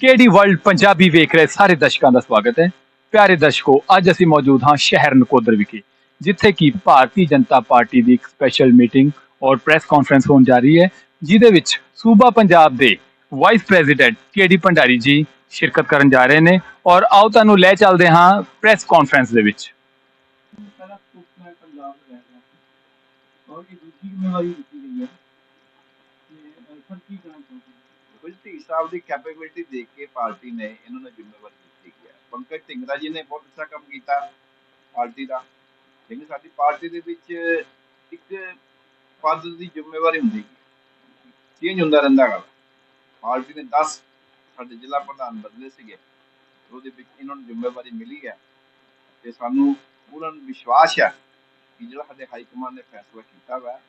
ਕੇਡੀ world Punjabi ਵੇਖ ਰਹੇ ਸਾਰੇ ਦਰਸ਼ਕਾਂ ਦਾ ਸਵਾਗਤ ਹੈ। ਪਿਆਰੇ ਦਰਸ਼ਕੋ, ਅੱਜ ਅਸੀਂ ਮੌਜੂਦ ਹਾਂ ਸ਼ਹਿਰ ਨਕੋਦਰ ਵਿਖੇ, ਜਿੱਥੇ ਕਿ ਭਾਰਤੀ ਜਨਤਾ ਪਾਰਟੀ ਦੀ ਇੱਕ ਸਪੈਸ਼ਲ ਮੀਟਿੰਗ ਔਰ ਪ੍ਰੈਸ ਕਾਨਫਰੰਸ ਹੋਣ ਜਾ ਰਹੀ ਹੈ, ਜਿਹਦੇ ਵਿੱਚ ਸੂਬਾ ਪੰਜਾਬ ਦੇ ਵਾਈਸ ਪ੍ਰੈਜ਼ੀਡੈਂਟ ਕੇਡੀ ਭੰਡਾਰੀ ਜੀ ਸ਼ਿਰਕਤ ਕਰਨ ਜਾ ਰਹੇ ਨੇ ਔਰ ਆਓ ਤੁਹਾਨੂੰ ਲੈ ਚੱਲਦੇ ਹਾਂ ਪ੍ਰੈਸ ਕਾਨਫਰੰਸ ਦੇ ਵਿੱਚ। ਔਰ ਇਹ ਦੂਜੀ ਜ਼ਿੰਮੇਵਾਰੀ ਦਿੱਤੀ ਗਈ ਹੈ ਤੇ ਸਰ ਕੀ ਕਹਿਣਾ ਚਾਹੁੰਦੇ ਹੋ ਬਿਲਟੀ ਸਾਹਿਬ ਦੀ ਕੈਪੇਬਿਲਿਟੀ ਦੇਖ ਕੇ ਪਾਰਟੀ ਨੇ ਇਹਨਾਂ ਨੂੰ ਜ਼ਿੰਮੇਵਾਰੀ ਦਿੱਤੀ ਗਿਆ। ਪੰਕਜ ਢਿੰਗਰਾ ਜੀ ਨੇ ਬਹੁਤ ਅੱਛਾ ਕੰਮ ਕੀਤਾ ਪਾਰਟੀ ਦਾ। ਲੇਕਿਨ ਸਾਡੀ ਪਾਰਟੀ ਦੇ ਵਿੱਚ ਇੱਕ ਪਦ ਦੀ ਜ਼ਿੰਮੇਵਾਰੀ ਹੁੰਦੀ ਹੈ। ਚੇਂਜ ਹੁੰਦਾ ਰਹਿੰਦਾ ਹੈ ਪਾਰਟੀ ਨੇ 10 ਸਾਡੇ ਜ਼ਿਲ੍ਹਾ ਪ੍ਰਧਾਨ ਬਦਲੇ ਸੀਗੇ। ਉਹਦੇ ਵਿੱਚ ਇਹਨਾਂ ਨੂੰ ਜ਼ਿੰਮੇਵਾਰੀ ਮਿਲੀ ਹੈ। ਤੇ ਸਾਨੂੰ ਪੂਰਨ ਵਿਸ਼ਵਾਸ ਹੈ ਕਿ ਜਿਹੜਾ ਸਾਡੇ ਹਾਈ ਕਮਾਂਡ ਨੇ ਫੈਸਲਾ ਕੀਤਾ ਵਾ,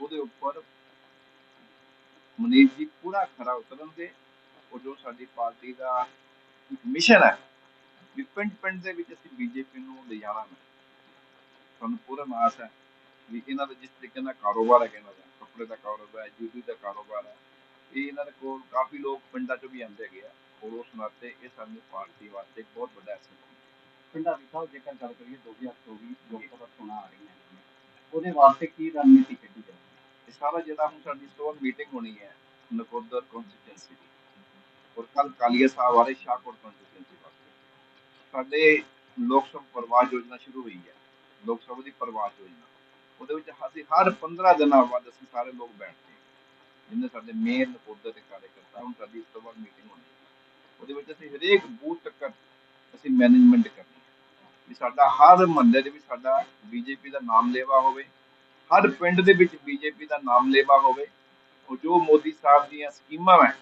ਉਹਦੇ ਉੱਪਰ ਮਨੀਸ਼ ਜੀ ਪੂਰਾ ਖਰਾ ਉਤਰਨਗੇ ਉਹ ਜੋ ਸਾਡੀ ਪਾਰਟੀ ਦਾ ਮਿਸ਼ਨ ਹੈ, ਵੀ ਪਿੰਡ ਪਿੰਡ ਦੇ ਵਿੱਚ ਅਸੀਂ ਬੀਜੇਪੀ ਨੂੰ ਲੈ ਹੈ। ਸਾਨੂੰ ਪੂਰਾ ਆਸ ਹੈ ਵੀ ਇਹਨਾਂ ਦਾ ਜਿਸ ਤਰੀਕੇ ਨਾਲ ਕਾਰੋਬਾਰ ਹੈ ਇਹਨਾਂ ਕੱਪੜੇ ਦਾ ਕਾਰੋਬਾਰ ਹੈ ਜੂਤੀ ਦਾ ਕਾਰੋਬਾਰ ਹੈ, ਇਹ ਇਹਨਾਂ ਦੇ ਕੋਲ ਕਾਫੀ ਲੋਕ ਪਿੰਡਾਂ ਚੋਂ ਵੀ ਆਉਂਦੇ ਹੈਗੇ ਆ, ਔਰ ਉਸ ਨਾਤੇ ਇਹ ਸਾਡੀ ਪਾਰਟੀ ਵਾਸਤੇ ਬਹੁਤ ਵੱਡਾ ਐਸੈਟ ਹੈ। ਭੰਡਾਰੀ ਸਾਹਿਬ ਜੇਕਰ ਗੱਲ ਕਰੀਏ 2024 ਲੋਕ ਸਭਾ ਚੋਣਾਂ ਆ ਰਹੀਆਂ ਨੇ। ਉਹਦੇ ਵਾਸਤੇ ਕੀ ਰਣਨੀਤੀ ਕੱਢੀ ਜਾਵੇ? ਇਹ ਸਾਰਾ ਜਿਹੜਾ ਹੁਣ ਸਾਡੀ ਸਟੋਰ ਮੀਟਿੰਗ ਹੋਣੀ ਹੈ, ਨਕੋਦਰ ਕਨਸਟੀਟੈਂਸੀ ਦੀ। ਔਰ ਕੱਲ ਕਾਲੀਆ ਸਾਹਿਬ ਵਾਲੇ ਸ਼ਾਹਕੋਟ ਕਨਸਟੀਟੈਂਸੀ ਵਾਸਤੇ। ਸਾਡੇ ਲੋਕ ਸਭਾ ਪ੍ਰਵਾਸ ਯੋਜਨਾ ਸ਼ੁਰੂ ਹੋਈ ਹੈ। ਲੋਕ ਸਭਾ ਦੀ ਪ੍ਰਵਾਸ ਯੋਜਨਾ। ਉਹਦੇ ਵਿੱਚ ਅਸੀਂ ਹਰ 15 ਦਿਨਾਂ ਬਾਅਦ ਅਸੀਂ ਸਾਰੇ ਲੋਕ ਬੈਠਦੇ ਹਾਂ। ਜਿੰਨੇ ਸਾਡੇ ਮੇਨ ਨਕੋਦਰ ਦੇ ਕਾਰਜਕਰਤਾ, ਹੁਣ ਸਾਡੀ ਇਸ ਤੋਂ ਬਾਅਦ ਮੀਟਿੰਗ ਹੋਣੀ ਹੈ। ਉਹਦੇ ਵਿੱਚ ਅਸੀਂ ਹਰੇਕ ਬੂਥ ਤੱਕ ਅਸੀਂ ਮੈਨੇਜਮੈਂਟ ਕਰਨੀ ਹੈ। ਵੀ ਸਾਡਾ ਹਰ ਮਹੱਲੇ ਦੇ ਵਿੱਚ ਸਾਡਾ ਬੀਜੇਪੀ ਦਾ ਨਾਮ ਲੈਵਾ ਹੋਵੇ ਹਰ ਪਿੰਡ ਦੇ ਵਿੱਚ ਬੀਜੇਪੀ ਦਾ ਨਾਮ ਲੈਵਾ ਹੋਵੇ ਉਹ ਜੋ ਮੋਦੀ ਸਾਹਿਬ ਦੀਆਂ ਸਕੀਮਾਂ ਹੈ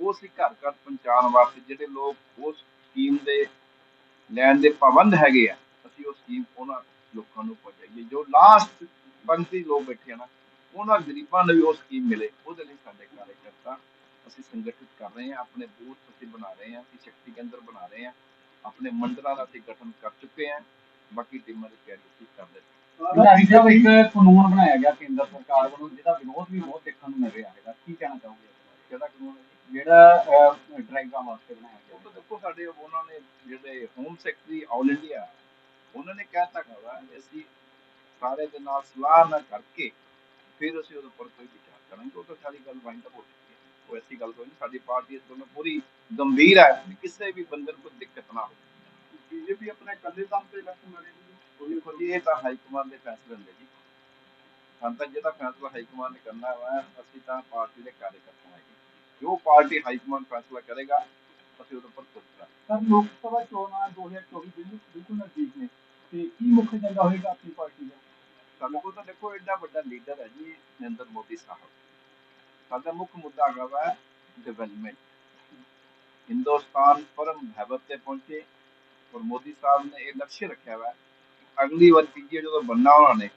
ਉਹ ਅਸੀਂ ਘਰ ਘਰ ਪਹੁੰਚਾਉਣ ਵਾਸਤੇ ਜਿਹੜੇ ਲੋਕ ਉਸ ਸਕੀਮ ਦੇ ਲੈਣ ਦੇ ਪਾਬੰਦ ਹੈਗੇ ਆ, ਅਸੀਂ ਉਹ ਸਕੀਮ ਉਹਨਾਂ ਲੋਕਾਂ ਨੂੰ ਪਹੁੰਚਾਈਏ। ਜੋ ਲਾਸਟ ਪੰਕਤੀ ਲੋਕ ਬੈਠੇ ਆ ਨਾ, ਉਹਨਾਂ ਗਰੀਬਾਂ ਨੂੰ ਵੀ ਉਹ ਸਕੀਮ ਮਿਲੇ, ਉਹਦੇ ਲਈ ਸਾਡੇ ਕਾਰਜਕਰਤਾ ਅਸੀਂ ਸੰਗਠਿਤ ਕਰ ਰਹੇ ਹਾਂ, ਆਪਣੇ ਬੂਥ ਅਸੀਂ ਬਣਾ ਰਹੇ ਹਾਂ, ਅਸੀਂ ਸ਼ਕਤੀ ਕੇਂਦਰ ਬਣਾ ਰਹੇ ਹਾਂ, ਆਪਣੇ ਮੰਡਲਾਂ ਦਾ ਅਸੀਂ ਗਠਨ ਕਰ ਚੁੱਕੇ ਹਾਂ, ਬਾਕੀ ਟੀਮਾਂ ਦੀ ਤਿਆਰੀ ਅਸੀਂ ਕਰ ਰਹੇ ਹਾਂ। ਸਾਹਿਬ ਇੱਕ ਕਾਨੂੰਨ ਬਣਾਇਆ ਗਿਆ ਕੇਂਦਰ ਸਰਕਾਰ ਵੱਲੋਂ ਜਿਹਦਾ ਵਿਰੋਧ ਵੀ ਬਹੁਤ ਦੇਖਣ ਨੂੰ ਮਿਲ ਰਿਹਾ ਹੈਗਾ। ਕੀ ਕਹਿਣਾ ਚਾਹੋਗੇ? ਕਿਹੜਾ ਕਾਨੂੰਨ? ਜਿਹੜਾ ਡਰਾਈਵਰਾਂ ਵਾਸਤੇ ਬਣਾਇਆ ਉਹ ਤਾਂ ਗਿਆ। ਦੇਖੋ ਸਾਡੇ ਉਹਨਾਂ ਨੇ ਜਿਹੜੇ ਹੋਮ ਸੈਕਟਰੀ ਆਲ ਇੰਡੀਆ ਉਹਨਾਂ ਨੇ ਕਹਿਤਾ ਹੈਗਾ ਅਸੀਂ ਸਾਰੇ ਦੇ ਨਾਲ ਸਲਾਹ ਨਾ ਕਰਕੇ ਫਿਰ ਅਸੀਂ ਉਹਦੇ ਉੱਪਰ ਕੋਈ ਵਿਚਾਰ ਕਰਾਂਗੇ। ਉਹ ਤਾਂ ਸਾਰੀ ਗੱਲ ਵਾਈਂਡ ਅਪ ਹੋ ਚੁੱਕੀ ਹੈ। ਉਹ ਐਸੀ ਗੱਲ ਕੋਈ ਨਹੀਂ ਸਾਡੀ ਪਾਰਟੀ ਇਸ ਤੋਂ ਪੂਰੀ ਗੰਭੀਰ ਹੈ। ਕਿ ਕਿਸੇ ਵੀ ਬੰਦੇ ਨੂੰ ਕੋਈ ਦਿੱਕਤ ਨਾ ਹੋਵੇ। ਬੀਜੇਪੀ ਆਪਣੇ ਇਕੱਲੇ ਦਮ ਤੇ ਇਲੈਕਸ਼ਨ ਲੜੇਗੀ। ਇਹ ਤਾਂ ਹਾਈ ਕਮਾਂਡ ਦੇ ਫੈਸਲੇ ਹੁੰਦੇ ਜੀ। ਸਾਨੂੰ ਤਾਂ ਜਿਹੜਾ ਫੈਸਲਾ ਹਾਈ ਕਮਾਂਡ ਨੇ ਕਰਨਾ ਹੈ ਅਸੀਂ ਤਾਂ ਪਾਰਟੀ ਦੇ ਕਾਰਜਕਰਤਾ ਹੈਗੇ। ਜੋ ਪਾਰਟੀ ਹਾਈ ਕਮਾਂਡ ਫੈਸਲਾ ਕਰੇਗਾ ਅਸੀਂ ਉਹਦੇ ਉੱਪਰ ਤੁਰ ਕਰਾਂਗੇ ਸਰ ਲੋਕ ਸਭਾ ਚੋਣਾਂ 2024 ਬਿਲਕੁਲ ਬਿਲਕੁਲ ਨਜ਼ਦੀਕ ਨੇ। ਤੇ ਕੀ ਮੁੱਖ ਏਜੰਡਾ ਹੋਏਗਾ ਆਪਣੀ ਪਾਰਟੀ ਦਾ? ਸਾਡੇ ਕੋਲ ਤਾਂ ਦੇਖੋ ਐਡਾ ਵੱਡਾ ਲੀਡਰ ਹੈ ਜੀ ਨਰਿੰਦਰ ਮੋਦੀ ਸਾਹਿਬ। ਸਾਡਾ ਮੁੱਖ ਮੁੱਦਾ ਹੈਗਾ ਵਾ ਡਿਵੈਲਪਮੈਂਟ ਹਿੰਦੁਸਤਾਨ ਪਰਮ ਭੈਵਤ ਤੇ ਪਹੁੰਚੇ ਔਰ ਮੋਦੀ ਸਾਹਿਬ ਨੇ ਇਹ ਲਕਸ਼ ਰੱਖਿਆ ਵਾ ਕਿ ਅਗਲੀ ਵਾਰ ਤੀਜੇ ਜਦੋਂ ਬੰਨਾ ਉਹਨਾਂ ਨੇ,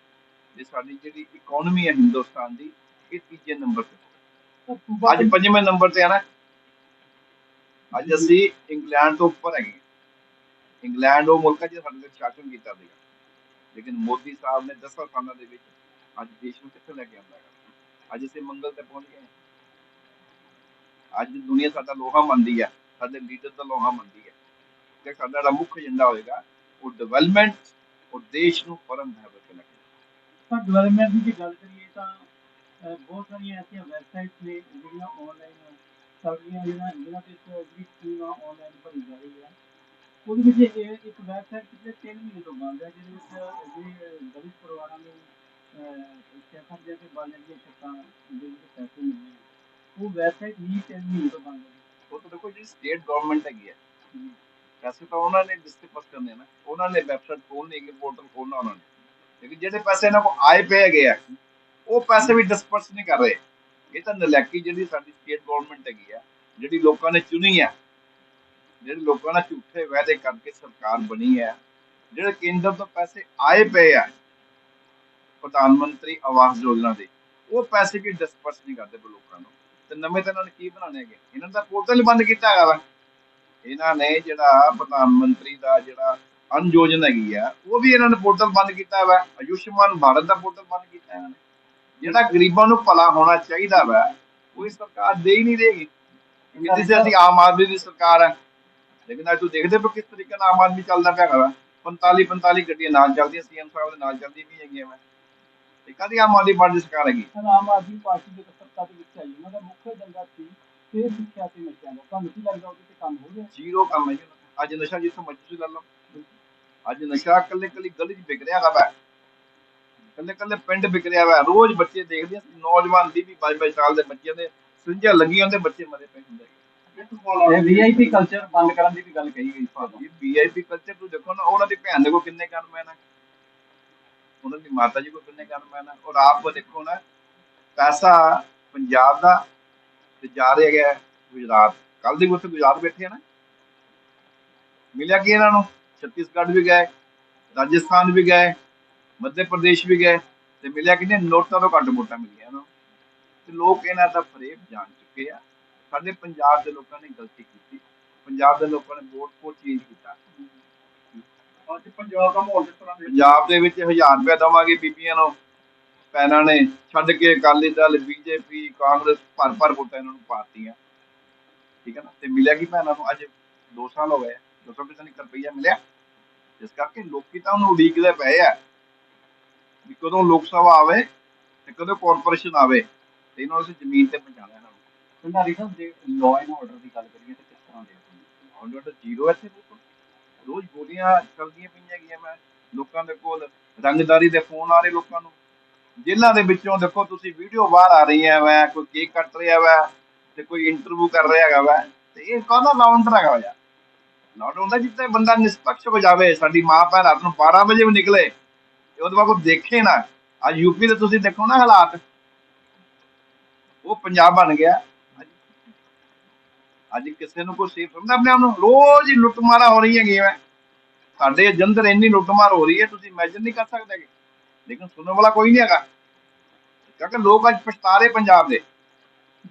ਜੇ ਸਾਡੀ ਜਿਹੜੀ ਇਕਨੋਮੀ ਹੈ ਹਿੰਦੁਸਤਾਨ ਦੀ, ਇਹ ਤੀਜੇ ਨੰਬਰ ਤੇ। ਅੱਜ ਪੰਜਵੇਂ ਨੰਬਰ ਤੇ ਆ ਨਾ। ਅੱਜ ਅਸੀਂ ਇੰਗਲੈਂਡ ਤੋਂ ਉੱਪਰ ਹੈਗੇ ਇੰਗਲੈਂਡ ਉਹ ਮੁਲਕ ਹੈ ਜਿਹੜਾ ਸਾਡੇ ਤੇ ਸ਼ਾਸਨ ਕੀਤਾ ਸੀਗਾ। ਲੇਕਿਨ ਮੋਦੀ ਸਾਹਿਬ ਨੇ 10 ਸਾਲਾਂ ਦੇ ਵਿੱਚ ਅੱਜ ਦੇਸ਼ ਨੂੰ ਕਿੱਥੇ ਲੈ ਕੇ ਆਂਦਾ ਹੈ ਅੱਜ ਅਸੀਂ ਮੰਗਲ ਤੇ ਪਹੁੰਚ ਗਏ ਅੱਜ ਦੁਨੀਆ ਸਾਡਾ ਲੋਹਾ ਮੰਨਦੀ ਹੈ ਸਾਡੇ ਲੀਡਰ ਦਾ ਲੋਹਾ ਮੰਨਦੀ ਹੈ ਤੇ ਸਾਡਾ ਮੁੱਖ ਏਜੰਡਾ ਹੋਏਗਾ, ਉਹ ਡਿਵੈਲਪਮੈਂਟ ਉਹ ਦੇਸ਼ ਨੂੰ ਤੇ ਲੈ ਕੇ ਸਰ ਡਿਵੈਲਪਮੈਂਟ ਦੀ ਗੱਲ ਕਰੀਏ ਤਾਂ ਬਹੁਤ ਸਾਰੀਆਂ ਐਸੀਆਂ ਵੈਬਸਾਈਟਸ ਨੇ ਜਿਹੜੀਆਂ ਆਨਲਾਈਨ ਸਰਦੀਆਂ ਜਿਹੜੀਆਂ ਜਿਹਨਾਂ ਤੇ ਜਿਹੜੀ ਸਕੀਮ ਆਨਲਾਈਨ ਭਰੀ ਜਾ ਰਹੀ ਹੈ। ਉਹਦੇ ਵਿੱਚ ਇੱਕ ਵੈਬਸਾਈਟ ਪਿਛਲੇ 3 ਮਹੀਨੇ ਤੋਂ ਬੰਦ ਹੈ ਜਿਹਦੇ ਵਿੱਚ ਜਿਹੜੇ ਦਲਿਤ ਪਰਿਵਾਰਾਂ ਨੂੰ ਸ਼ੇਖਰ ਦੇ ਕੇ ਬਾਲਣ ਦੀਆਂ ਛੱਤਾਂ ਦੇ ਵਿੱਚ ਪੈਸੇ ਮਿਲਦੇ ਉਹ ਵੈਬਸਾਈਟ ਹੀ 3 ਮਹੀਨੇ ਤੋਂ ਬੰਦ ਹੈ। ਉਹ ਤਾਂ ਦੇਖੋ ਜੀ ਸਟੇਟ ਗਵਰਨਮੈਂਟ ਹੈਗੀ ਹੈ ਪੈਸੇ ਤਾਂ ਉਹਨਾਂ ਨੇ ਡਿਸਟ੍ਰਿਬਿਊਟ ਕਰਨੇ ਨਾ। ਉਹਨਾਂ ਨੇ ਵੈਬਸਾਈਟ ਖੋਲਣੀ ਹੈ ਪੋਰਟਲ ਖੋਲਣਾ ਉਹਨਾਂ ਨੇ। ਲੇਕਿਨ ਜਿਹੜੇ ਪੈਸੇ ਇਹਨਾਂ ਕੋਲ ਆਏ ਪਏ ਹੈਗੇ ਆ, ਉਹ ਪੈਸੇ ਵੀ ਡਿਸਪਰਸ ਨਹੀਂ ਕਰ ਰਹੇ। ਇਹ ਤਾਂ ਨਲਾਇਕੀ ਜਿਹੜੀ ਸਾਡੀ ਸਟੇਟ ਗਵਰਨਮੈਂਟ ਹੈਗੀ ਆ, ਜਿਹੜੀ ਲੋਕਾਂ ਨੇ ਚੁਣੀ ਆ, ਜਿਹੜੇ ਲੋਕਾਂ ਨਾਲ ਝੂਠੇ ਵਾਅਦੇ ਕਰਕੇ ਸਰਕਾਰ ਬਣੀ ਹੈ ਜਿਹੜੇ ਕੇਂਦਰ ਤੋਂ ਪੈਸੇ ਆਏ ਪਏ ਆ, ਪ੍ਰਧਾਨ ਮੰਤਰੀ ਆਵਾਸ ਯੋਜਨਾ ਦੇ, ਉਹ ਪੈਸੇ ਵੀ ਡਿਸਪਰਸ ਨਹੀਂ ਕਰਦੇ ਲੋਕਾਂ ਨੂੰ। ਤੇ ਨਵੇਂ ਤਾਂ ਇਹਨਾਂ ਨੇ ਕੀ ਬਣਾਉਣੇ ਹੈਗੇ? ਇਹਨਾਂ ਦਾ ਪੋਰਟਲ ਬੰਦ ਕੀਤਾ ਹੈਗਾ ਵਾ। ਇਹਨਾਂ ਨੇ ਜਿਹੜਾ ਪ੍ਰਧਾਨ ਮੰਤਰੀ ਦਾ ਜਿਹੜਾ ਅਨ ਯੋਜਨਾ ਹੈਗੀ ਆ, ਉਹ ਵੀ ਇਹਨਾਂ ਨੇ ਪੋਰਟਲ ਬੰਦ ਕੀਤਾ ਵਾ ਆਯੁਸ਼ਮਾਨ ਭਾਰਤ ਦਾ ਪੋਰਟਲ ਬੰਦ ਕੀਤਾ ਇਹਨਾਂ ਨੇ। ਜਿਹੜਾ ਗਰੀਬਾਂ ਨੂੰ ਭਲਾ ਹੋਣਾ ਚਾਹੀਦਾ ਵਾ, ਉਹ ਸਰਕਾਰ ਦੇ ਹੀ ਨਹੀਂ ਰਹੇਗੀ। ਕਿਤੇ ਸੀ ਅਸੀਂ ਆਮ ਆਦਮੀ ਦੀ ਸਰਕਾਰ ਹੈ ਲੇਕਿਨ ਅੱਜ ਤੂੰ ਦੇਖਦੇ ਪਏ ਕਿਸ ਤਰੀਕੇ ਨਾਲ ਆਮ ਆਦਮੀ ਚੱਲਦਾ ਪਿਆ ਹੈਗਾ 45 45 ਗੱਡੀਆਂ ਨਾਲ ਚੱਲਦੀਆਂ, ਸੀਐਮ ਸਾਹਿਬ ਦੇ ਨਾਲ ਚੱਲਦੀ ਵੀ ਹੈਗੀਆਂ ਮੈਂ ਇਹ ਕਾਹਦੀ ਆਮ ਆਦਮੀ ਪਾਰਟੀ ਸਰਕਾਰ ਹੈਗੀ? ਆਮ ਆਦਮੀ ਪਾਰਟੀ ਦੇ ਸੱਤਾ ਦੇ ਵਿੱਚ ਆਈ ਉਹਨਾਂ ਦਾ ਮੁੱਖ ਏਜੰਡਾ ਸੀ ਕਿ ਸਿੱਖਿਆ ਤੇ ਨਸ਼ਿਆਂ ਦਾ ਤੁਹਾਨੂੰ ਕੀ ਲੱਗਦਾ ਉਹਦੇ ਤੇ ਕੰਮ ਹੋ ਰਿਹਾ ਜ਼ੀਰੋ ਕੰਮ ਹੈ ਜੀ। ਉਹਨਾਂ ਦਾ। ਅੱਜ ਨਸ਼ਾ ਜਿੱਥੋਂ ਮਰਜ਼ੀ ਤੁਸੀਂ ਲੈ ਲਓ। ਅੱਜ ਨਸ਼ਾ ਇਕੱਲੇ ਇਕੱਲੀ ਗਲੀ 'ਚ ਵਿਕ ਰਿਹਾ ਹੈਗਾ ਵਾ ਇਕੱਲੇ ਇਕੱਲੇ ਪਿੰਡ ਵਿਕ ਰਿਹਾ ਵਾ। ਰੋਜ਼ ਬੱਚੇ ਦੇਖਦੇ ਆ ਨੌਜਵਾਨ ਦੀ ਵੀ 22 ਸਾਲ ਦੇ ਬੱਚਿਆਂ ਦੇ ਸਿੰਝਾਂ ਲੱਗੀਆਂ ਹੁੰਦੇ ਬੱਚੇ ਮਰੇ ਪਏ ਹੁੰਦੇ ਇਹ ਵੀਆਈਪੀ ਕਲਚਰ ਬੰਦ ਕਰਨ ਦੀ ਵੀ ਗੱਲ ਕਹੀ ਗਈ ਭਾਦੋਂ ਇਹ ਵੀਆਈਪੀ ਕਲਚਰ ਨੂੰ ਦੇਖੋ ਨਾ ਉਹਨਾਂ ਦੀ ਭੈਣ ਦੇ ਕੋ ਕਿੰਨੇ ਗਨਮੈਨ ਆ ਉਹਨਾਂ ਦੀ ਮਾਤਾ ਜੀ ਕੋ ਕਿੰਨੇ ਗਨਮੈਨ ਆ ਔਰ ਆਪ ਕੋ ਦੇਖੋ ਨਾ ਪੈਸਾ ਪੰਜਾਬ ਦਾ ਤੇ ਜਾ ਰਿਹਾ ਗਿਆ ਗੁਜਰਾਤ। ਕੱਲ ਦੀ ਉੱਥੇ ਗੁਜਰਾਤ ਬੈਠੇ ਆ ਨਾ। ਮਿਲਿਆ ਕੀ ਇਹਨਾਂ ਨੂੰ? ਛੱਤੀਸਗੜ੍ਹ ਵੀ ਗਏ ਰਾਜਸਥਾਨ ਵੀ ਗਏ ਮੱਧ ਪ੍ਰਦੇਸ਼ ਵੀ ਗਏ ਤੇ ਮਿਲਿਆ ਕਿ ਨਹੀਂ ਨੋਟਾਂ ਤੋਂ ਘੱਟ ਵੋਟਾਂ ਮਿਲੀਆਂ ਇਹਨਾਂ ਨੂੰ। ਤੇ ਲੋਕ ਇਹਨਾਂ ਦਾ ਫਰੇਬ ਜਾਣ ਚੁੱਕੇ ਆ। ਸਾਡੇ ਪੰਜਾਬ ਦੇ ਲੋਕਾਂ ਨੇ ਗਲਤੀ ਕੀਤੀ। ਪੰਜਾਬ ਦੇ ਲੋਕਾਂ ਨੇ ਵੋਟ ਕੋ ਚੇਂਜ ਕੀਤਾ। ਅੱਜ ਪੰਜਾਬ ਦਾ ਮਾਹੌਲ ਜਿਸ ਤਰ੍ਹਾਂ ਪੰਜਾਬ ਦੇ ਵਿੱਚ 1000 ਰੁਪਏ ਦਵਾਂਗੇ ਬੀਬੀਆਂ ਨੂੰ। ਪੈਣਾ ਨੇ ਛੱਡ ਕੇ ਅਕਾਲੀ ਦਲ ਬੀਜੇਪੀ ਕਾਂਗਰਸ ਭਰ ਭਰ ਵੋਟਾਂ ਇਹਨਾਂ ਨੂੰ ਪਾਤੀਆਂ। ਠੀਕ ਹੈ ਨਾ? ਤੇ ਮਿਲਿਆ ਕੀ ਭੈਣਾਂ ਨੂੰ? ਅੱਜ 2 ਸਾਲ ਹੋ ਗਏ। ਦੱਸੋ ਕਿਸੇ ਨੇ ਰੁਪਈਆ ਮਿਲਿਆ? ਇਸ ਕਰਕੇ ਲੋਕੀ ਤਾਂ ਉਹਨੂੰ ਉਡੀਕਦੇ ਪਏ ਆ ਵੀ ਕਦੋਂ ਲੋਕ ਸਭਾ ਆਵੇ ਤੇ ਕਦੋਂ ਕਾਰਪੋਰੇਸ਼ਨ ਆਵੇ ਤੇ ਇਹਨਾਂ ਨੂੰ ਅਸੀਂ ਜ਼ਮੀਨ ਤੇ ਪਹੁੰਚਾਉਣਾ ਇਹਨਾਂ ਨੂੰ ਭੰਡਾਰੀ ਸਾਹਿਬ ਜੇ ਲਾਅ ਐਂਡ ਆਰਡਰ ਦੀ ਗੱਲ ਕਰੀਏ ਤਾਂ ਕਿਸ ਤਰ੍ਹਾਂ ਦੇ ਹੁਣ ਜਿਹੜਾ ਜ਼ੀਰੋ ਇੱਥੇ ਬਿਲਕੁਲ। ਰੋਜ਼ ਗੋਲੀਆਂ ਚੱਲਦੀਆਂ ਪਈਆਂ ਹੈਗੀਆਂ ਮੈਂ ਲੋਕਾਂ ਦੇ ਕੋਲ। ਰੰਗਦਾਰੀ ਦੇ ਫੋਨ ਆ ਰਹੇ ਲੋਕਾਂ ਨੂੰ। ਜੇਲ੍ਹਾਂ ਦੇ ਵਿੱਚੋਂ ਦੇਖੋ ਤੁਸੀਂ ਵੀਡੀਓ ਬਾਹਰ ਆ ਰਹੀਆਂ ਵਾ, ਕੋਈ ਕੇਕ ਕੱਟ ਰਿਹਾ ਵਾ ਤੇ ਕੋਈ ਇੰਟਰਵਿਊ ਕਰ ਰਿਹਾ ਹੈਗਾ ਵਾ ਤੇ ਇਹ ਕਾਹਦਾ ਲਾਉਂਡਰ ਹੈਗਾ ਵਾ ਲਾਉਂਡ ਹੁੰਦਾ ਜਿੱਤੇ ਬੰਦਾ ਨਿਸ਼ਪਕਸ਼ ਵਜਾਵੇ ਸਾਡੀ ਮਾਂ ਭੈਣ ਰਾਤ ਨੂੰ 12 ਵਜੇ ਵੀ ਨਿਕਲੇ ਤੇ ਉਹਦੇ ਬਾਅਦ ਦੇਖੇ ਨਾ। ਅੱਜ ਯੂਪੀ ਦੇ ਤੁਸੀਂ ਦੇਖੋ ਨਾ ਹਾਲਾਤ। ਉਹ ਪੰਜਾਬ ਬਣ ਗਿਆ। ਅੱਜ ਕਿਸੇ ਨੂੰ ਕੋਈ ਸੇਫ ਸਮਝਦਾ ਆਪਣੇ ਆਪ ਨੂੰ। ਰੋਜ਼ ਹੀ ਲੁੱਟਮਾਰਾ ਹੋ ਰਹੀ ਹੈਗੀ ਹੈ ਸਾਡੇ ਜੰਦਰ ਇੰਨੀ ਲੁੱਟਮਾਰ ਹੋ ਰਹੀ ਹੈ, ਤੁਸੀਂ ਇਮੇਜਿਨ ਨਹੀਂ ਕਰ ਸਕਦੇ। ਲੇਕਿਨ ਸੁਣਨ ਵਾਲਾ ਕੋਈ ਨਹੀਂ ਹੈਗਾ। ਕਿਉਂਕਿ ਲੋਕ ਅੱਜ ਪਛਤਾ ਰਹੇ ਪੰਜਾਬ ਦੇ।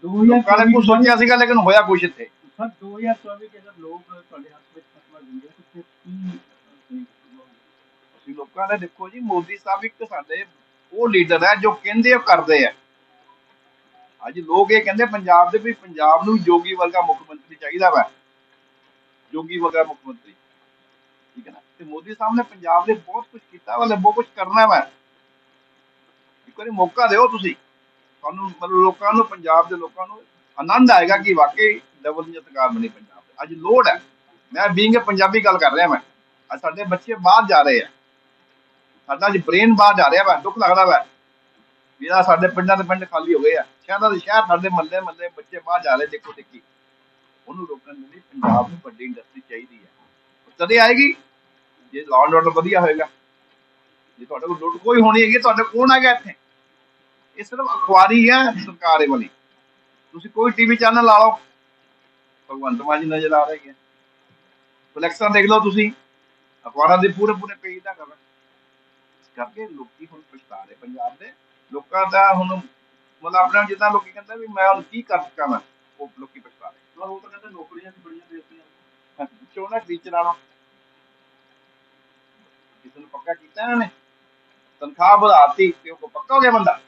ਲੋਕਾਂ ਨੇ ਕੁਝ ਸੋਚਿਆ ਸੀਗਾ ਲੇਕਿਨ ਹੋਇਆ ਕੁਛ ਇੱਥੇ। ਸਰ 2024 ਦੇ ਜਦ ਲੋਕ ਤੁਹਾਡੇ ਹੱਥ ਵਿੱਚ ਫਸਲਾ ਦਿੰਦੇ ਤਾਂ ਕੀ ਅਸੀਂ ਲੋਕਾਂ ਨੇ ਦੇਖੋ ਜੀ ਮੋਦੀ ਸਾਹਿਬ ਇੱਕ ਸਾਡੇ ਉਹ ਲੀਡਰ ਹੈ ਜੋ ਕਹਿੰਦੇ ਆ ਕਰਦੇ ਆ। ਅੱਜ ਲੋਕ ਇਹ ਕਹਿੰਦੇ ਪੰਜਾਬ ਦੇ ਵੀ ਪੰਜਾਬ ਨੂੰ ਜੋਗੀ ਵਰਗਾ ਮੁੱਖ ਮੰਤਰੀ ਚਾਹੀਦਾ ਵਾ। ਜੋਗੀ ਵਰਗਾ ਮੁੱਖ ਮੰਤਰੀ। ਠੀਕ ਹੈ ਨਾ? ਤੇ ਮੋਦੀ ਸਾਹਿਬ ਨੇ ਪੰਜਾਬ ਦੇ ਬਹੁਤ ਕੁਝ ਕੀਤਾ ਵਾ ਬਹੁਤ ਕੁਝ ਕਰਨਾ ਵਾ। ਇੱਕ ਵਾਰੀ ਮੌਕਾ ਦਿਓ ਤੁਸੀਂ। ਤੁਹਾਨੂੰ ਮਤਲਬ ਲੋਕਾਂ ਨੂੰ, ਪੰਜਾਬ ਦੇ ਲੋਕਾਂ ਨੂੰ ਆਨੰਦ ਆਏਗਾ ਕਿ ਵਾਕਈ ਡਬਲ ਇੰਜਨ ਸਰਕਾਰ ਬਣੀ ਪੰਜਾਬ ਦੇ ਅੱਜ ਲੋੜ ਹੈ। ਮੈਂ ਬੀਇੰਗ ਪੰਜਾਬੀ ਗੱਲ ਕਰ ਰਿਹਾ ਮੈਂ। ਅੱਜ ਸਾਡੇ ਬੱਚੇ ਬਾਹਰ ਜਾ ਰਹੇ ਆ। ਸਾਡਾ ਅੱਜ ਬ੍ਰੇਨ ਬਾਹਰ ਜਾ ਰਿਹਾ ਵਾ, ਦੁੱਖ ਲੱਗਦਾ ਵਾ। ਜਿਹੜਾ ਸਾਡੇ ਪਿੰਡਾਂ ਦੇ ਪਿੰਡ ਖਾਲੀ ਹੋ ਗਏ ਆ। ਸ਼ਹਿਰਾਂ ਦੇ ਸ਼ਹਿਰ ਸਾਡੇ ਮੱਲੇ ਮੱਲੇ ਬੱਚੇ ਬਾਹਰ ਜਾ ਰਹੇ ਦੇਖੋ ਦੇਖੀ। ਉਹਨੂੰ ਰੋਕਣ ਦੇ ਲਈ ਪੰਜਾਬ ਨੂੰ ਵੱਡੀ ਇੰਡਸਟਰੀ ਚਾਹੀਦੀ ਹੈ। ਕਦੇ ਆਏਗੀ? ਜੇ ਲਾਅ ਐਂਡ ਆਰਡਰ ਵਧੀਆ ਹੋਏਗਾ। ਜੇ ਤੁਹਾਡੇ ਕੋਲ ਲੁੱਟ ਕੋਈ ਹੋਣੀ ਹੈਗੀ ਤੁਹਾਡੇ ਕੋਲ ਆ ਗਿਆ ਇੱਥੇ। ਇਹ ਸਿਰਫ ਅਖਬਾਰੀ ਹੈ ਸਰਕਾਰ ਵਾਲੀ। ਤੁਸੀਂ ਕੋਈ ਟੀਵੀ ਚੈਨਲ ਲਾ ਲਓ। ਭਗਵੰਤ ਮਾਨ ਜੀ ਨਜ਼ਰ ਆ ਰਹੇ ਹੈ ਫਲੈਕਸਾਂ ਦੇਖ ਲਓ ਤੁਸੀਂ। ਅਖਬਾਰਾਂ ਦੇ ਪੂਰੇ ਪੂਰੇ ਪੇਜ ਦਾ ਕਰ ਇਸ ਕਰਕੇ ਲੋਕੀ ਹੁਣ ਪਛਤਾ ਰਹੇ ਪੰਜਾਬ ਦੇ। ਲੋਕਾਂ ਦਾ ਹੁਣ ਮਤਲਬ ਆਪਣਾ ਜਿੱਦਾਂ ਲੋਕੀ ਕਹਿੰਦੇ ਵੀ ਮੈਂ ਹੁਣ ਕੀ ਕਰ ਸਕਾਂ ਮੈਂ ਉਹ ਲੋਕੀ ਪਛਤਾ ਰਹੇ। ਉਹ ਤਾਂ ਕਹਿੰਦੇ ਨੌਕਰੀਆਂ ਵੀ ਬੜੀਆਂ ਦੇਤੀਆਂ। ਚੋਣਾ ਟੀਚਰਾਂ ਨੂੰ? ਕਿਸੇ ਨੂੰ ਪੱਕਾ ਕੀਤਾ ਇਹਨਾਂ ਨੇ? ਤਨਖਾਹ ਵਧਾਤੀ ਤੇ ਉਹ ਪੱਕਾ ਹੋ ਗਿਆ ਬੰਦਾ।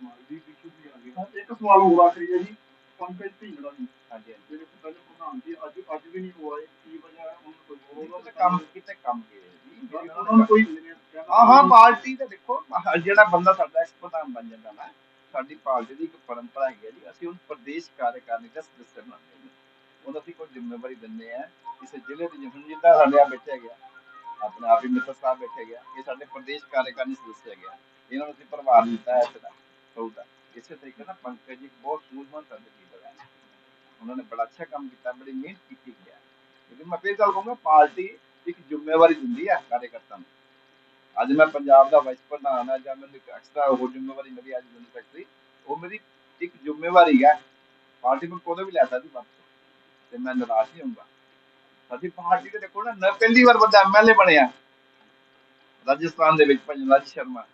ਮਾਲਦੀ ਇਸ਼ੂ ਵੀ ਆ ਗਿਆ ਇੱਕ ਸਵਾਲ ਹੋਰ ਆਖਰੀ ਹੈ ਜੀ। ਪੰਕਜ ਢਿੰਗੜਾ ਜੀ। ਹਾਂਜੀ ਜਿਹੜੇ ਪਹਿਲੇ ਪ੍ਰਧਾਨ ਜੀ ਅੱਜ ਅੱਜ ਵੀ ਨਹੀਂ ਹੋਏ। ਕੀ ਵਜ੍ਹਾ ਹੈ? ਉਹਨਾਂ ਕੋਈ ਹੋਰ ਉਹਨਾਂ ਕੰਮ ਕਿਤੇ ਕੰਮ ਗਏ ਜੀ। ਉਹਨਾਂ ਨੂੰ ਕੋਈ ਹਾਂ ਹਾਂ ਪਾਰਟੀ ਤੇ ਦੇਖੋ ਜਿਹੜਾ ਬੰਦਾ ਸਾਡਾ ਐਕਸ ਪ੍ਰਧਾਨ ਬਣ ਜਾਂਦਾ ਨਾ ਸਾਡੀ ਪਾਰਟੀ ਦੀ ਇੱਕ ਪਰੰਪਰਾ ਹੈਗੀ ਹੈ ਜੀ। ਅਸੀਂ ਉਹ ਪ੍ਰਦੇਸ਼ ਕਾਰਜਕਾਰਨੀ ਦਾ ਸਦੱਸਿਆ ਬਣਾਉਂਦੇ ਹਾਂ ਉਹਨਾਂ ਦੀ ਕੋਈ ਜ਼ਿੰਮੇਵਾਰੀ ਦਿੰਦੇ ਆ ਕਿਸੇ ਜ਼ਿਲ੍ਹੇ ਦੀ ਜਿੱਦਾਂ ਸਾਡੇ ਆ ਬੈਠਿਆ ਗਿਆ ਆਪਣੇ ਆਪ ਹੀ ਮਿੱਤਰ ਸਾਹਿਬ ਬੈਠੇ ਗਿਆ ਇਹ ਸਾਡੇ ਪ੍ਰਦੇਸ਼ ਕਾਰਜਕਾਰਨੀ ਸਦੱਸਿਆ ਗਿਆ ਇਹਨਾਂ ਨੂੰ ਅਸੀਂ ਪ੍ਰਭਾਰ ਦਿੱਤਾ ਹੈ ਇੱਥੇ ਦਾ ਸਹੂਲਤਾਂ ਇਸੇ ਤਰੀਕੇ ਨਾਲ ਪੰਕਜ ਜੀ ਬਹੁਤ ਸੂਝਵਾਨ ਸਾਡੇ ਲੀਡਰ ਹੈ ਉਹਨਾਂ ਨੇ ਬੜਾ ਅੱਛਾ ਕੰਮ ਕੀਤਾ, ਬੜੀ ਮਿਹਨਤ ਕੀਤੀ ਗਿਆ ਲੇਕਿਨ ਮੈਂ ਫਿਰ ਗੱਲ ਕਹੂੰਗਾ, ਪਾਰਟੀ ਇੱਕ ਜ਼ਿੰਮੇਵਾਰੀ ਦਿੰਦੀ ਹੈ ਕਾਰਜਕਰਤਾ ਨੂੰ। ਅੱਜ ਮੈਂ ਪੰਜਾਬ ਦਾ ਵਾਈਸ ਪ੍ਰਧਾਨ ਹਾਂ ਜਾਂ ਮੈਨੂੰ ਇੱਕ ਐਕਸਟਰਾ ਹੋਰ ਜ਼ਿੰਮੇਵਾਰੀ ਮਿਲੀ ਅੱਜ ਮੈਨੂੰ ਸੈਕਟਰੀ ਉਹ ਮੇਰੀ ਇੱਕ ਜ਼ਿੰਮੇਵਾਰੀ ਹੈ ਪਾਰਟੀ ਨੂੰ ਕੋਦੇ ਵੀ ਲੈ ਸਕਦੀ ਬਾਤ ਤੇ ਮੈਂ ਨਾਰਾਜ਼ ਨਹੀਂ ਹੋਊਂਗਾ। ਸਾਡੀ ਪਾਰਟੀ ਦੇ ਦੇਖੋ ਨਾ ਨਾ ਪਹਿਲੀ ਵਾਰ ਬੰਦਾ ਐਮਐਲਏ ਬਣਿਆ। ਰਾਜਸਥਾਨ ਦੇ ਵਿੱਚ ਪੰਜਲਾਜ ਸ਼ਰਮਾ।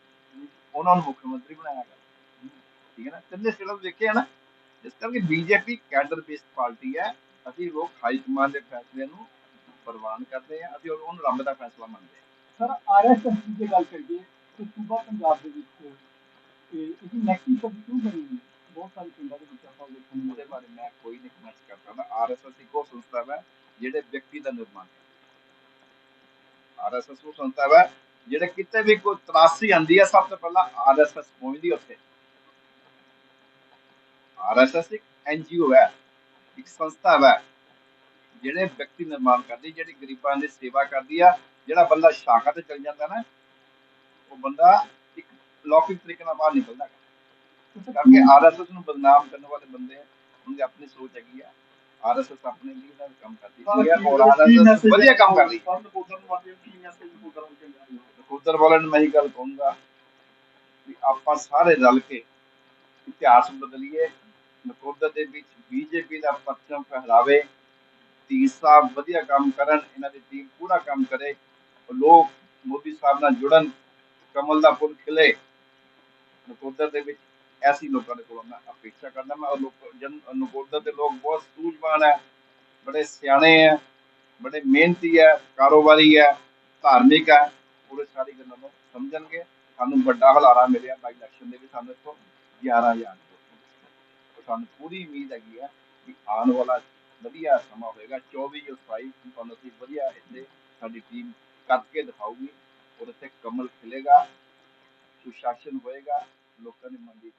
ਉਹਨਾਂ ਨੂੰ ਮੁੱਖ ਮੰਤਰੀ ਬਣਾਇਆ ਗਿਆ। ਠੀਕ ਹੈ ਨਾ? ਤਿੰਨੇ ਸਟੇਟਾਂ ਦੇਖੇ ਨਾ ਇਸ ਕਰਕੇ ਬੀਜੇਪੀ ਕੈਡਰ ਬੇਸਡ ਪਾਰਟੀ ਹੈ ਅਸੀਂ ਲੋਕ ਹਾਈ ਕਮਾਂਡ ਦੇ ਫੈਸਲੇ ਨੂੰ ਪ੍ਰਵਾਨ ਕਰਦੇ ਹਾਂ ਅਸੀਂ ਉਹਨੂੰ ਰੱਬ ਦਾ ਫੈਸਲਾ ਮੰਨਦੇ ਹਾਂ। ਸਰ ਆਰਐਸਐਸ ਦੀ ਜੇ ਗੱਲ ਕਰੀਏ ਤੇ ਸੂਬਾ ਪੰਜਾਬ ਦੇ ਵਿੱਚ ਇਹ ਇਹਦੀ ਨੈਕਟਿਵ ਕਦੀ ਕਿਉਂ ਬਣੀ ਬਹੁਤ ਸਾਰੇ ਪਿੰਡਾਂ ਦੇ ਵਿੱਚ ਆਪਾਂ ਦੇਖਣ ਨੂੰ ਉਹਦੇ ਬਾਰੇ ਮੈਂ ਕੋਈ ਨਹੀਂ ਕਮੈਂਟ ਕਰ ਸਕਦਾ ਆਰਐਸਐਸ ਇੱਕ ਸੰਸਥਾ ਹੈ ਜਿਹੜੇ ਵਿਅਕਤੀ ਦਾ ਨਿਰਮਾਣ ਆਰਐਸਐਸ ਉਹ ਸੰਸਥਾ ਹੈ ਜਿਹੜੇ ਕਿਤੇ ਵੀ ਕੋਈ ਤਰਾਸੀ ਆਂਦੀ ਹੈ, ਸਭ ਤੋਂ ਪਹਿਲਾਂ ਆਰਐਸਐਸ ਪਹੁੰਚਦੀ ਉੱਥੇ। ਆਰਐਸਐਸ ਇੱਕ ਐਨਜੀਓ ਹੈ, ਇੱਕ ਸੰਸਥਾ ਹੈ, ਜਿਹੜੇ ਵਿਅਕਤੀ ਨਿਰਮਾਣ ਕਰਦੀ, ਜਿਹੜੀ ਗਰੀਬਾਂ ਦੀ ਸੇਵਾ ਕਰਦੀ ਆ, ਜਿਹੜਾ ਬੰਦਾ ਸ਼ਾਖਾ ਤੇ ਚਲ ਜਾਂਦਾ ਨਾ, ਉਹ ਬੰਦਾ ਇੱਕ ਲੌਕਿਕ ਤਰੀਕੇ ਨਾਲ ਬਾਹਰ ਨਿਕਲਦਾ। ਕਰਕੇ ਆਰਐਸਐਸ ਨੂੰ ਬਦਨਾਮ ਕਰਨ ਵਾਲੇ ਬੰਦੇ ਉਹਨਾਂ ਦੀ ਆਪਣੀ ਸੋਚ ਹੈਗੀ ਆ। ਆਰਐਸਐਸ ਆਪਣੇ ਲਈ ਦਾ ਕੰਮ ਕਰਦੀ। ਹੈ ਔਰ ਆਰਐਸਐਸ ਵਧੀਆ ਕੰਮ ਕਰ ਰਹੀ ਹੈ ਨਕੋਦਰ ਵਾਲਿਆਂ ਨੂੰ ਮੈਂ ਇਹ ਗੱਲ ਕਹੂੰਗਾ ਵੀ ਆਪਾਂ ਸਾਰੇ ਰਲ ਕੇ ਇਤਿਹਾਸ ਬਦਲੀਏ ਨਕੋਦਰ ਦੇ ਵਿੱਚ ਬੀਜੇਪੀ ਦਾ ਪਰਚਮ ਫਹਿਰਾਵੇ ਧੀ ਸਾਹਿਬ ਵਧੀਆ ਕੰਮ ਕਰਨ ਇਹਨਾਂ ਦੀ ਟੀਮ ਪੂਰਾ ਕੰਮ ਕਰੇ ਲੋਕ ਮੋਦੀ ਸਾਹਿਬ ਨਾਲ ਜੁੜਨ ਕਮਲ ਦਾ ਫੁੱਲ ਖਿਲੇ ਨਕੋਦਰ ਦੇ ਵਿੱਚ ਐਸੀ ਲੋਕਾਂ ਦੇ ਕੋਲੋਂ ਮੈਂ ਅਪੇક્ષਾ ਕਰਦਾ, ਮੈਂ ਲੋਕ ਜਨ ਨਕੋਦਰ ਦੇ ਲੋਕ ਬਹੁਤ ਸੂਝਵਾਨ ਹੈ, ਬੜੇ ਸਿਆਣੇ ਹੈ, ਬੜੇ ਮਿਹਨਤੀ ਹੈ, ਕਾਰੋਬਾਰੀ ਹੈ, ਧਾਰਮਿਕ ਹੈ ਪੂਰੇ ਸਾਰੀ ਗੱਲਾਂ ਨੂੰ ਸਮਝਣਗੇ। ਸਾਨੂੰ ਵੱਡਾ ਹਲਾਰਾ ਮਿਲਿਆ ਬਾਈ ਇਲੈਕਸ਼ਨ ਦੇ ਵਿੱਚ ਸਾਨੂੰ ਇੱਥੋਂ 11000 ਸਾਨੂੰ ਪੂਰੀ ਉਮੀਦ ਹੈਗੀ ਹੈ ਕਿ ਆਉਣ ਵਾਲਾ ਵਧੀਆ ਸਮਾਂ ਹੋਏਗਾ। 24 ਜੋ 27 ਤੁਹਾਨੂੰ ਅਸੀਂ ਵਧੀਆ ਇੱਥੇ ਸਾਡੀ ਟੀਮ ਕਰਕੇ ਦਿਖਾਊਗੀ। ਔਰ ਇੱਥੇ ਕਮਲ ਖਿਲੇਗਾ, ਸੁਸ਼ਾਸਨ ਹੋਏਗਾ, ਲੋਕਾਂ ਦੇ ਮਨ ਦੀ